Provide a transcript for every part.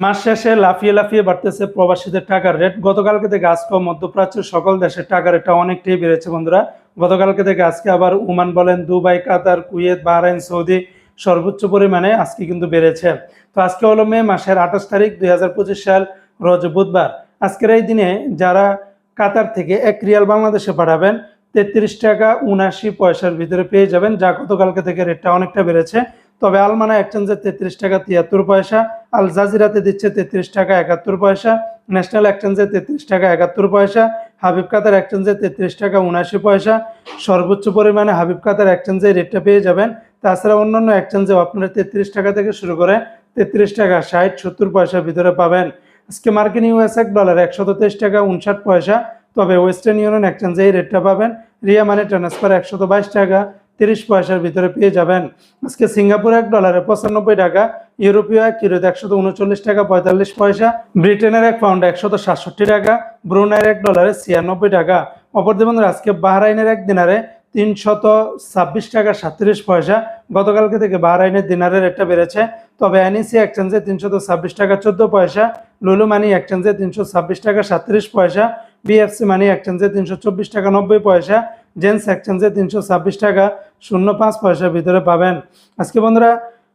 মাস শেষে লাফিয়ে লাফিয়ে বাড়তেছে প্রবাসীদের টাকার রেট। গতকালকে থেকে আজকে মধ্যপ্রাচ্যের সকল দেশের টাকার রেটটা অনেকটাই বেড়েছে বন্ধুরা। গতকালকে থেকে আজকে আবার ওমান বলেন, Dubai, Qatar, Kuwait, Bahrain, Saudi সর্বোচ্চ পরিমাণে আজকে কিন্তু বেড়েছে। তো আজকে হলো মে মাসের আঠাশ তারিখ দুই হাজার পঁচিশ সাল, রোজ বুধবার। আজকের এই দিনে যারা কাতার থেকে এক রিয়াল বাংলাদেশে পাঠাবেন, তেত্রিশ টাকা উনাশি পয়সার ভিতরে পেয়ে যাবেন, যা গতকালকে থেকে রেটটা অনেকটা বেড়েছে। তবে আলমানা এক্সচেঞ্জে তেত্রিশ টাকা তিয়াত্তর পয়সা, আল জাজিরাতে দিচ্ছে তেত্রিশ টাকা একাত্তর পয়সা, ন্যাশনাল এক্সচেঞ্জে তেত্রিশ টাকা একাত্তর পয়সা, হাবিব কাতার এক্সচেঞ্জে তেত্রিশ টাকা উনাশি পয়সা। সর্বোচ্চ পরিমাণে হাবিব কাতার এক্সচেঞ্জে রেটটা পেয়ে যাবেন। তাছাড়া অন্যান্য এক্সচেঞ্জেও আপনারা তেত্রিশ টাকা থেকে শুরু করে তেত্রিশ টাকা ষাট, সত্তর পয়সার ভিতরে পাবেন। আজকে মার্কিন ইউএস এক ডলার একশত তেইশ টাকা উনষাট পয়সা, তবে ওয়েস্টার্ন ইউনিয়ন এক্সচেঞ্জে এই রেটটা পাবেন। রিয়া মানি ট্রান্সফার একশত বাইশ টাকা তিরিশ পয়সার ভিতরে পেয়ে যাবেন। আজকে সিঙ্গাপুর এক ডলারে পঁচানব্বই টাকা, ইউরোপীয় এক কিলোতে একশত উনচল্লিশ টাকা, পঁয়তাল্লিশ পয়সা, ব্রিটেনের এক পাউন্ড একশত সাতষট্টি টাকা, ব্রুনাইয়ের এক ডলারে ছিয়ানব্বই টাকা। অপরদি বন্ধুরা, আজকে বাহরাইনের এক দিনারে তিনশত ছাব্বিশ টাকা, সাতত্রিশ পয়সা। গতকালকে থেকে বাহরাইনের দিনারের রেটটা বেড়েছে। তবে এনইসি এক্সচেঞ্জে তিনশত ছাব্বিশ টাকা, চোদ্দ পয়সা। লুলু মানি এক্সচেঞ্জে তিনশো ছাব্বিশ টাকা, সাতত্রিশ পয়সা। বিএফসি মানি এক্সচেঞ্জে তিনশো চব্বিশ টাকা, নব্বই পয়সা। জেন্স এক্সচেঞ্জে তিনশো ছাব্বিশ টাকা, শূন্য পাঁচ পয়সার ভিতরে পাবেন। আজকে বন্ধুরা,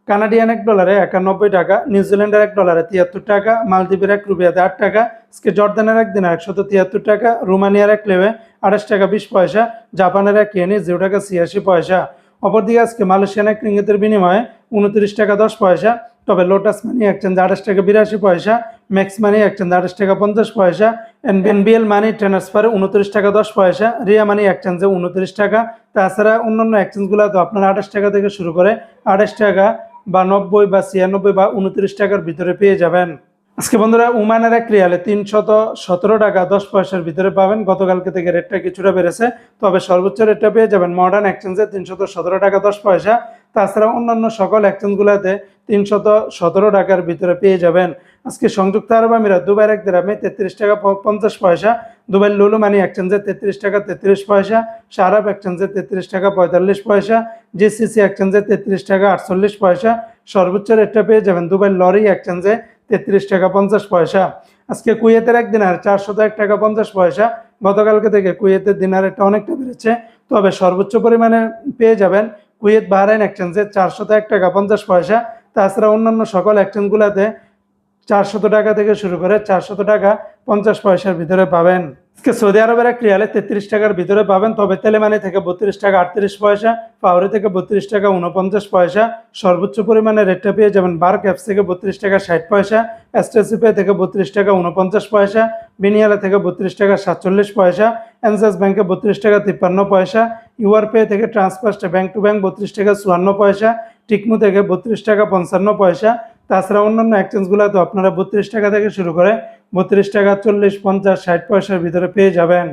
কানাডিয়ান এক ডলারে একানব্বই টাকা নিউজিল্যান্ডের এক ডলারে তিয়াত্তর টাকা, মালদ্বীপের এক রুপিয়াতে আট টাকা, আজকে জর্দানের এক দিনে একশত তিয়াত্তর টাকা, রোমানিয়ার এক লেবে আঠাশ টাকা বিশ পয়সা, জাপানের এক ইয়েনি জিরো টাকা ছিয়াশি পয়সা। অপরদিকে আজকে মালয়েশিয়ান এক রিঙ্গিতের বিনিময়ে উনত্রিশ টাকা দশ পয়সা, তবে লোটাস মানি এক্সচেঞ্জ আঠাশ টাকা বিরাশি পয়সা ম্যাক্স মানি এক্সচেঞ্জ আঠাশ টাকা পঞ্চাশ পয়সা এনবিএল মানি ট্রান্সফার উনত্রিশ টাকা দশ পয়সা। রিয়া মানি এক্সচেঞ্জে উনত্রিশ টাকা। তাছাড়া অন্যান্য এক্সচেঞ্জগুলো তো আপনার আঠাশ টাকা থেকে শুরু করে আঠাশ টাকা বা নব্বই বা ছিয়ানব্বই বা উনত্রিশ টাকার ভিতরে পেয়ে যাবেন। আজকে বন্ধুরা উমানের এক রিয়ালে তিনশত সতেরো টাকা দশ পয়সার ভিতরে পাবেন। গতকালকে থেকে রেটটা কিছুটা বেড়েছে, তবে সর্বোচ্চ রেটটা পেয়ে যাবেন মডার্ন এক্সচেঞ্জে তিনশত সতেরো টাকা দশ পয়সা। তাছাড়া অন্যান্য সকল এক্সচেঞ্জগুলোতে তিনশত সতেরো টাকার ভিতরে পেয়ে যাবেন। আজকে সংযুক্ত আরব আমিরাত, দুবাইয়ের এক দিরামে তেত্রিশ টাকা পঞ্চাশ পয়সা, দুবাইয়ের লুলু মানি এক্সচেঞ্জে তেত্রিশ টাকা তেত্রিশ পয়সা সারাপ এক্সচেঞ্জে তেত্রিশ টাকা পঁয়তাল্লিশ পয়সা জিসিসি এক্সচেঞ্জে তেত্রিশ টাকা আটচল্লিশ পয়সা। সর্বোচ্চ রেটটা পেয়ে যাবেন দুবাইয়ের লরি এক্সচেঞ্জে তেত্রিশ টাকা পঞ্চাশ পয়সা। আজকে কুয়েতের এক দিনার চারশত এক টাকা পঞ্চাশ পয়সা। গতকালকে থেকে কুয়েতের একটা অনেকটা বেড়েছে, তবে সর্বোচ্চ পরিমাণে পেয়ে যাবেন কুয়েত বাহরাইন এক্সচেঞ্জে চারশত এক টাকা পঞ্চাশ পয়সা। তাছাড়া অন্যান্য সকল এক্সচেঞ্জগুলোতে চারশত টাকা থেকে শুরু করে চারশত টাকা পঞ্চাশ পয়সার ভিতরে পাবেন। আজকে সৌদি আরবের এক রিয়ালে তেত্রিশ টাকার ভিতরে পাবেন, তবে তেলেমানি থেকে বত্রিশ টাকা আটত্রিশ পয়সা পাউরি থেকে বত্রিশ টাকা উনপঞ্চাশ পয়সা। সর্বোচ্চ পরিমাণে রেটটা পেয়ে যাবেন বার ক্যাপস থেকে বত্রিশ টাকা ষাট পয়সা, এসটিসি পে থেকে বত্রিশ টাকা উনপঞ্চাশ পয়সা বিনিয়ালা থেকে বত্রিশ টাকা সাতচল্লিশ পয়সা, এনসাস ব্যাংকে বত্রিশ টাকা তিপ্পান্ন পয়সা, ইউআর পে থেকে ট্রান্সফার্স্ট ব্যাংক টু ব্যাংক বত্রিশ টাকা চুয়ান্ন পয়সা, টিকমু থেকে বত্রিশ টাকা পঞ্চান্ন পয়সা। তাছাড়া অন্যান্য এক্সচেঞ্জগুলো তো আপনারা বত্রিশ টাকা থেকে শুরু করে বত্রিশ টাকা চল্লিশ পঞ্চাশ ষাট পয়সার ভিতরে পেয়ে যাবেন।